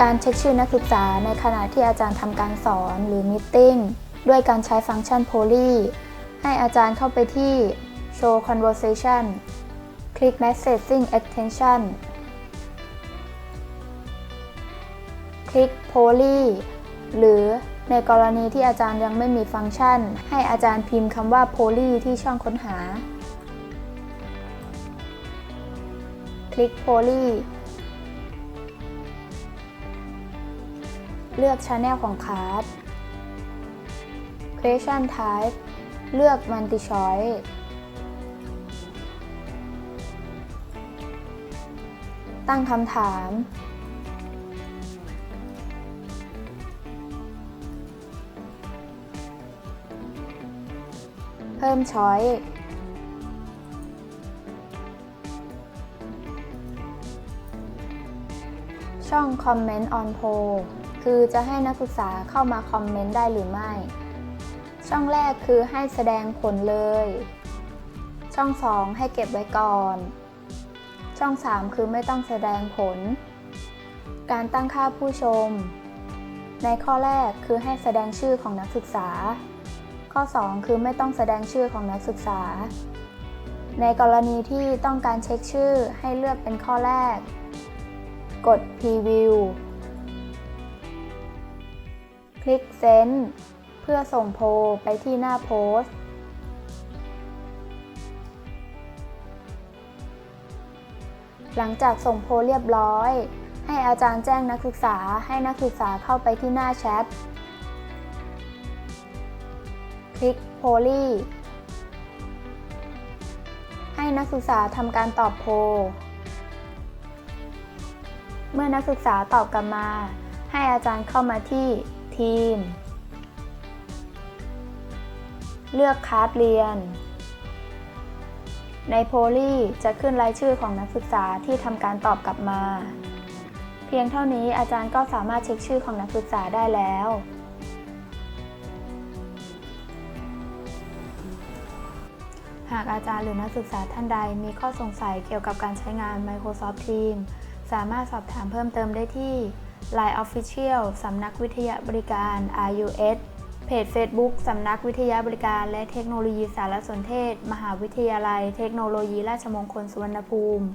การเช็คชื่อนักศึกษาในขณะที่อาจารย์ทำการสอนหรือมิทติ้งด้วยการใช้ฟังก์ชัน Poly ให้อาจารย์เข้าไปที่ Show Conversation คลิก Messaging Extension คลิก Poly หรือในกรณีที่อาจารย์ยังไม่มีฟังก์ชัน ให้อาจารย์พิมพ์คำว่า Poly ที่ช่องค้นหา คลิก Poly เลือก Channel ของ Card Question Type เลือก Multi Choice ตั้งคำถาม เพิ่มช้อย ช่อง Comment on Poll คือจะให้นักศึกษาเข้ามาคอมเมนต์ได้หรือไม่ ช่องแรกคือให้แสดงผลเลย ช่อง 2 ให้เก็บไว้ก่อน ช่อง 3 คือไม่ต้องแสดงผล การตั้งค่าผู้ชม ในข้อแรกคือให้แสดงชื่อของนักศึกษา ข้อ 2 คือไม่ต้องแสดงชื่อของนักศึกษา ในกรณีที่ต้องการเช็คชื่อให้เลือกเป็นข้อแรก กด Preview คลิก Send เพื่อส่งโพลไปที่หน้าโพสหลังจากส่งโพลเรียบร้อย ให้อาจารย์แจ้งนักศึกษาให้นักศึกษาเข้าไปที่หน้าแชท คลิก Poly ให้นักศึกษาทำการตอบโพลเมื่อนักศึกษาตอบกลับมา ให้อาจารย์เข้ามาที่ ทีม เลือกคาร์ดเรียน ในโพลีจะขึ้นรายชื่อของนักศึกษาที่ทำการตอบกลับมา เพียงเท่านี้อาจารย์ก็สามารถเช็คชื่อของนักศึกษาได้แล้วหากอาจารย์หรือนักศึกษาท่านใดมีข้อสงสัยเกี่ยวกับการใช้งาน Microsoft Teams สามารถสอบถามเพิ่มเติมได้ที่ Line Official สำนักวิทยาบริการ RUS เพจ Facebook สำนักวิทยาบริการและเทคโนโลยีสารสนเทศ มหาวิทยาลัยเทคโนโลยีราชมงคลสุวรรณภูมิ